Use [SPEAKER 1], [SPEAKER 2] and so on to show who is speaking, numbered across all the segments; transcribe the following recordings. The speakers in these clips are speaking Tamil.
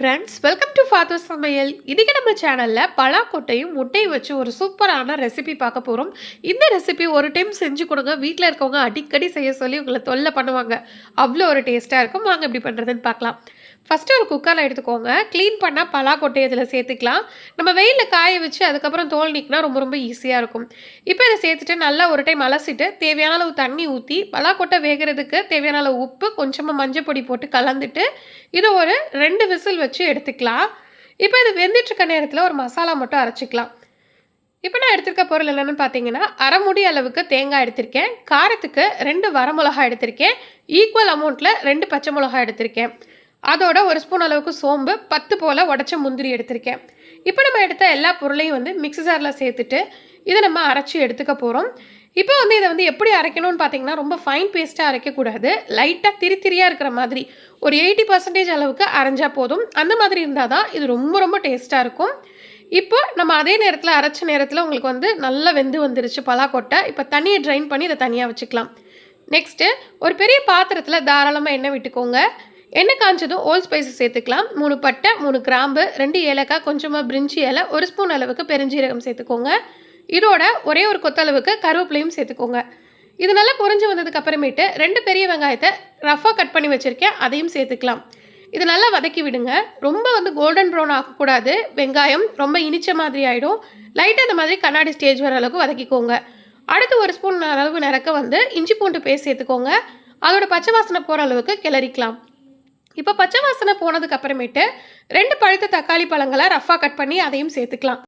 [SPEAKER 1] ஃப்ரெண்ட்ஸ் வெல்கம் டு ஃபாதர் சமையல் இன்றைக்கி நம்ம சேனலில் பலாக்கொட்டையும் முட்டையும் வச்சு ஒரு சூப்பரான ரெசிபி பார்க்க போகிறோம் இந்த ரெசிபி ஒரு டைம் செஞ்சு கொடுங்க. வீட்டில் இருக்கவங்க அடிக்கடி செய்ய சொல்லி உங்களை தொல்லை பண்ணுவாங்க. அவ்வளோ ஒரு டேஸ்ட்டாக இருக்கும். வாங்க எப்படி பண்ணுறதுன்னு பார்க்கலாம். ஃபஸ்ட்டு ஒரு குக்கரில் எடுத்துக்கோங்க. க்ளீன் பண்ணால் பலாக்கொட்டை இதில் சேர்த்துக்கலாம். நம்ம வெயிலில் காய வச்சு அதுக்கப்புறம் தோல் நீக்கினா ரொம்ப ரொம்ப ஈஸியாக இருக்கும். இப்போ இதை சேர்த்துட்டு நல்லா ஒரு டைம் அலசிட்டு தேவையான அளவு தண்ணி ஊற்றி பலா கொட்டை வேகிறதுக்கு தேவையான அளவு உப்பு கொஞ்சமாக மஞ்சள் பொடி போட்டு கலந்துட்டு இதை ஒரு ரெண்டு விசில் வச்சு எடுத்துக்கலாம். இப்போ இது வெந்துட்டுருக்க நேரத்தில் ஒரு மசாலா மட்டும் அரைச்சிக்கலாம். இப்போ நான் எடுத்திருக்க பொருள் என்னென்னு பார்த்தீங்கன்னா அரை முடி அளவுக்கு தேங்காய் எடுத்திருக்கேன். காரத்துக்கு ரெண்டு வரமிளகா எடுத்திருக்கேன். ஈக்குவல் அமௌண்ட்டில் ரெண்டு பச்சை மிளகா எடுத்திருக்கேன். அதோட ஒரு ஸ்பூன் அளவுக்கு சோம்பு பத்து போல் உடச்ச முந்திரி எடுத்திருக்கேன். இப்போ நம்ம எடுத்த எல்லா பொருளையும் வந்து மிக்ஸி ஜாரில் சேர்த்துட்டு இதை நம்ம அரைச்சி எடுத்துக்க போகிறோம் இப்போ வந்து இதை வந்து எப்படி அரைக்கணும்னு பார்த்தீங்கன்னா ரொம்ப ஃபைன் பேஸ்ட்டாக அரைக்கக்கூடாது லைட்டாக திரி திரியாக இருக்கிற மாதிரி ஒரு எயிட்டி பர்சன்டேஜ் அளவுக்கு அரைஞ்சால் போதும். அந்த மாதிரி இருந்தால் தான் இது ரொம்ப ரொம்ப டேஸ்ட்டாக இருக்கும். இப்போ நம்ம அதே நேரத்தில் அரைச்ச நேரத்தில் உங்களுக்கு வந்து நல்லா வெந்து வந்துருச்சு பலாக்கொட்டை. இப்போ தண்ணியை ட்ரைன் பண்ணி இதை தனியாக வச்சுக்கலாம். நெக்ஸ்ட்டு ஒரு பெரிய பாத்திரத்தில் தாராளமாக எண்ணெய் விட்டுக்கோங்க. எண்ணெய் காஞ்சதும் ஓல் ஸ்பைஸை சேர்த்துக்கலாம். மூணு பட்டை மூணு கிராம்பு ரெண்டு ஏலக்காய் கொஞ்சமாக பிரிஞ்சி இலை ஒரு ஸ்பூன் அளவுக்கு பெருஞ்சீரகம் சேர்த்துக்கோங்க. இதோட ஒரே ஒரு கொத்தளவுக்கு கருவேப்பிலையும் சேர்த்துக்கோங்க. இது நல்லா பொறிஞ்சு வந்ததுக்கு அப்புறமேட்டு ரெண்டு பெரிய வெங்காயத்தை ரஃபாக கட் பண்ணி வச்சுருக்கேன். அதையும் சேர்த்துக்கலாம். இது நல்லா வதக்கி விடுங்க. ரொம்ப வந்து கோல்டன் ப்ரௌன் ஆகக்கூடாது. வெங்காயம் ரொம்ப இனிச்ச மாதிரி ஆகிடும் லைட்டாக இந்த மாதிரி கண்ணாடி ஸ்டேஜ் வர அளவுக்கு வதக்கிக்கோங்க. அடுத்து ஒரு ஸ்பூன் அளவு நிறக்க வந்து இஞ்சி பூண்டு பேஸ்ட் சேர்த்துக்கோங்க. அதோட பச்சை வாசனை போகிற அளவுக்கு கிளறிக்கலாம். இப்போ பச்சை வாசனை போனதுக்கு அப்புறமேட்டு ரெண்டு பழுத்த தக்காளி பழங்களை ரஃபாக கட் பண்ணி அதையும் சேர்த்துக்கலாம்.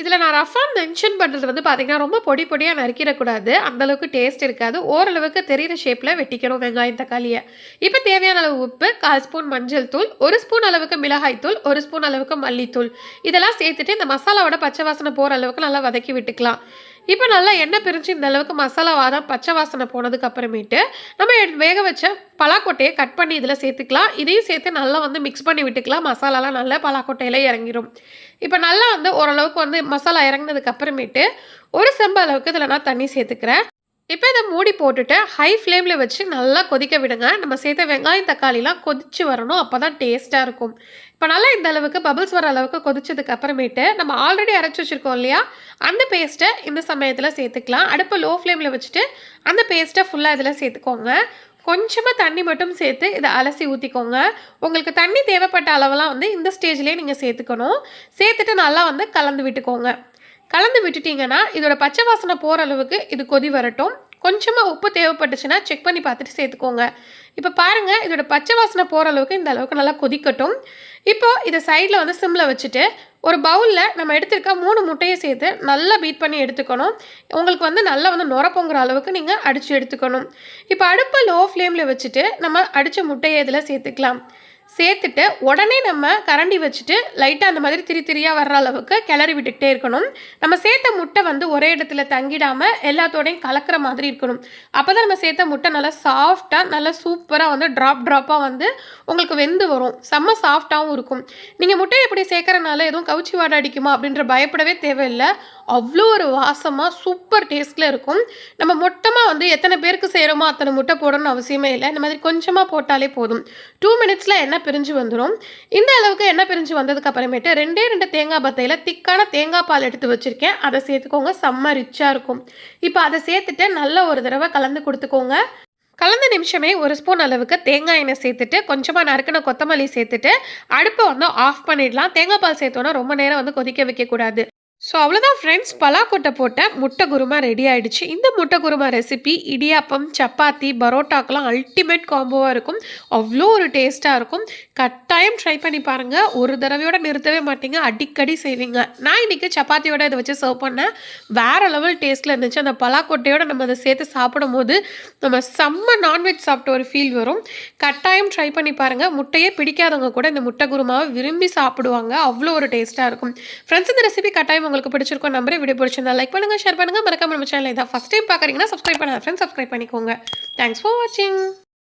[SPEAKER 1] இதில் நான் ரஃபாக மென்ஷன் பண்ணுறது வந்து பார்த்திங்கன்னா ரொம்ப பொடி பொடியாக நறுக்கிடக்கூடாது அந்தளவுக்கு டேஸ்ட் இருக்காது. ஓரளவுக்கு தெரிகிற ஷேப்பில் வெட்டிக்கணும் வெங்காயம் தக்காளியை. இப்போ தேவையான அளவு உப்பு கால் ஸ்பூன் மஞ்சள் தூள் ஒரு ஸ்பூன் அளவுக்கு மிளகாய் தூள் ஒரு ஸ்பூன் அளவுக்கு மல்லித்தூள். இதெல்லாம் சேர்த்துட்டு இந்த மசாலாவோட பச்சை வாசனை போகிற அளவுக்கு நல்லா வதக்கி விட்டுக்கலாம். இப்போ நல்லா எண்ணெய் பிரிஞ்சு இந்த அளவுக்கு மசாலா வாதம் பச்சை வாசனை போனதுக்கு அப்புறமேட்டு நம்ம வேக வச்ச பலாக்கொட்டையை கட் பண்ணி இதில் சேர்த்துக்கலாம். இதையும் சேர்த்து நல்லா வந்து மிக்ஸ் பண்ணி விட்டுக்கலாம். மசாலாலாம் நல்லா பலாக்கொட்டையில் இறங்கிடும் இப்போ நல்லா வந்து ஓரளவுக்கு வந்து மசாலா இறங்கினதுக்கு அப்புறமேட்டு ஒரு செம்பு அளவுக்கு இதில் நான் தண்ணி சேர்த்துக்கிறேன். இப்போ இதை மூடி போட்டுட்டு ஹை ஃப்ளேமில் வச்சு நல்லா கொதிக்க விடுங்க. நம்ம சேர்த்த வெங்காயம் தக்காளிலாம் கொதிச்சு வரணும். அப்போ தான் டேஸ்ட்டாக இருக்கும். இப்போ நல்லா இந்த அளவுக்கு பபிள்ஸ் வர அளவுக்கு கொதிச்சதுக்கு அப்புறமேட்டு நம்ம ஆல்ரெடி அரைச்சி வச்சுருக்கோம் இல்லையா? அந்த பேஸ்ட்டை இந்த சமயத்தில் சேர்த்துக்கலாம். அடுப்பை லோ ஃப்ளேமில் வச்சுட்டு அந்த பேஸ்ட்டை ஃபுல்லாக இதில் சேர்த்துக்கோங்க. கொஞ்சமாக தண்ணி மட்டும் சேர்த்து இதை அலசி ஊற்றிக்கோங்க உங்களுக்கு தண்ணி தேவைப்பட்ட அளவெல்லாம் வந்து இந்த ஸ்டேஜ்லேயே நீங்கள் சேர்த்துக்கணும். சேர்த்துட்டு நல்லா வந்து கலந்து விட்டுக்கோங்க. கலந்து விட்டுட்டிங்கன்னா இதோட பச்சை வாசனை போகிற அளவுக்கு இது கொதி வரட்டும். கொஞ்சமாக உப்பு தேவைப்பட்டுச்சுன்னா செக் பண்ணி பார்த்துட்டு சேர்த்துக்கோங்க. இப்போ பாருங்கள் இதோட பச்சை வாசனை போகிற அளவுக்கு இந்த அளவுக்கு நல்லா கொதிக்கட்டும். இப்போது இதை சைடில் வந்து சிம்மில் வச்சுட்டு ஒரு பவுலில் நம்ம எடுத்துருக்க மூணு முட்டையை சேர்த்து நல்லா பீட் பண்ணி எடுத்துக்கணும். உங்களுக்கு வந்து நல்லா வந்து நுரப்போங்கிற அளவுக்கு நீங்கள் அடித்து எடுத்துக்கணும். இப்போ அடுப்பை லோ ஃப்ளேமில் வச்சுட்டு நம்ம அடித்த முட்டையை இதில் சேர்த்துக்கலாம். சேர்த்துட்டு உடனே நம்ம கரண்டி வச்சுட்டு லைட்டாக அந்த மாதிரி திரி திரியாக வர்ற அளவுக்கு கிளறி விட்டுக்கிட்டே இருக்கணும். நம்ம சேர்த்த முட்டை வந்து ஒரே இடத்துல தங்கிடாமல் எல்லாத்தோடையும் கலக்கிற மாதிரி இருக்கணும். அப்போ தான் நம்ம சேர்த்த முட்டை நல்லா சாஃப்டாக நல்லா சூப்பராக வந்து ட்ராப் ட்ராப்பாக வந்து உங்களுக்கு வெந்து வரும். செம்ம சாஃப்டாகவும் இருக்கும். நீங்கள் முட்டை எப்படி சேர்க்குறனால எதுவும் கவுச்சி வாடை அடிக்குமா அப்படின்ற பயப்படவே தேவையில்லை. அவ்வளோ ஒரு வாசமாக சூப்பர் டேஸ்ட்டில் இருக்கும். நம்ம மொத்தமாக வந்து எத்தனை பேருக்கு செய்கிறோமோ அத்தனை முட்டை போடணும்னு அவசியமே இல்லை. இந்த மாதிரி கொஞ்சமாக போட்டாலே போதும். டூ மினிட்ஸில் என்ன எண்ணெய் பிரிஞ்சு வந்துடும் இந்த அளவுக்கு எண்ணெய் பிரிஞ்சு வந்ததுக்கு அப்புறமேட்டு ரெண்டே ரெண்டு தேங்காய் பத்தையில் திக்கான தேங்காய் பால் எடுத்து வச்சுருக்கேன். அதை சேர்த்துக்கோங்க செம்ம ரிச்சாக இருக்கும். இப்போ அதை சேர்த்துட்டு நல்ல ஒரு தடவை கலந்து கொடுத்துக்கோங்க. கலந்த நிமிஷமே ஒரு ஸ்பூன் அளவுக்கு தேங்காய் எண்ணெய் சேர்த்துட்டு கொஞ்சமாக நறுக்கின கொத்தமல்லி சேர்த்துட்டு அடுப்பை வந்து ஆஃப் பண்ணிடலாம். தேங்காய் பால் சேர்த்தோன்னா ரொம்ப நேரம் வந்து கொதிக்க வைக்கக்கூடாது. ஸோ அவ்வளோதான் ஃப்ரெண்ட்ஸ் பலாக்கொட்டை போட்ட முட்டை குருமா ரெடி ஆகிடுச்சு இந்த முட்டை குருமா ரெசிபி இடியாப்பம் சப்பாத்தி பரோட்டாக்கெலாம் அல்டிமேட் காம்போவாக இருக்கும். அவ்வளோ ஒரு டேஸ்ட்டாக இருக்கும். கட்டாயம் ட்ரை பண்ணி பாருங்கள் ஒரு தடவையோட நிறுத்தவே மாட்டீங்க. அடிக்கடி செய்வீங்க. நான் இன்றைக்கி சப்பாத்தியோட இதை வச்சு சர்வ் பண்ணேன். வேறு லெவல் டேஸ்ட்டில் இருந்துச்சு. அந்த பலாக்கொட்டையோட நம்ம அதை சேர்த்து சாப்பிடும் போது நம்ம செம்ம நான்வெஜ் சாப்பிட்ட ஒரு ஃபீல் வரும். கட்டாயம் ட்ரை பண்ணி பாருங்கள் முட்டையே பிடிக்காதவங்க கூட இந்த முட்டை குருமாவை விரும்பி சாப்பிடுவாங்க. அவ்வளோ ஒரு டேஸ்ட்டாக இருக்கும். ஃப்ரெண்ட்ஸ் இந்த ரெசிபி கட்டாயம் உங்களுக்கு பிடிச்சிருக்கும் நம்பரே வீடியோ பிடிச்சிருந்தா லைக் பண்ணுங்கள் ஷேர் பண்ணுங்கள் மறக்காம நம்ம சேனல் இதான் ஃபஸ்ட் டைம் பார்க்குறீங்கன்னா சப்ஸ்கிரைப் பண்ணாத ஃப்ரெண்ட்ஸ் சப்ஸ்கிரைப் பண்ணிக்கோங்க. தேங்க்ஸ் ஃபார் வாட்சிங்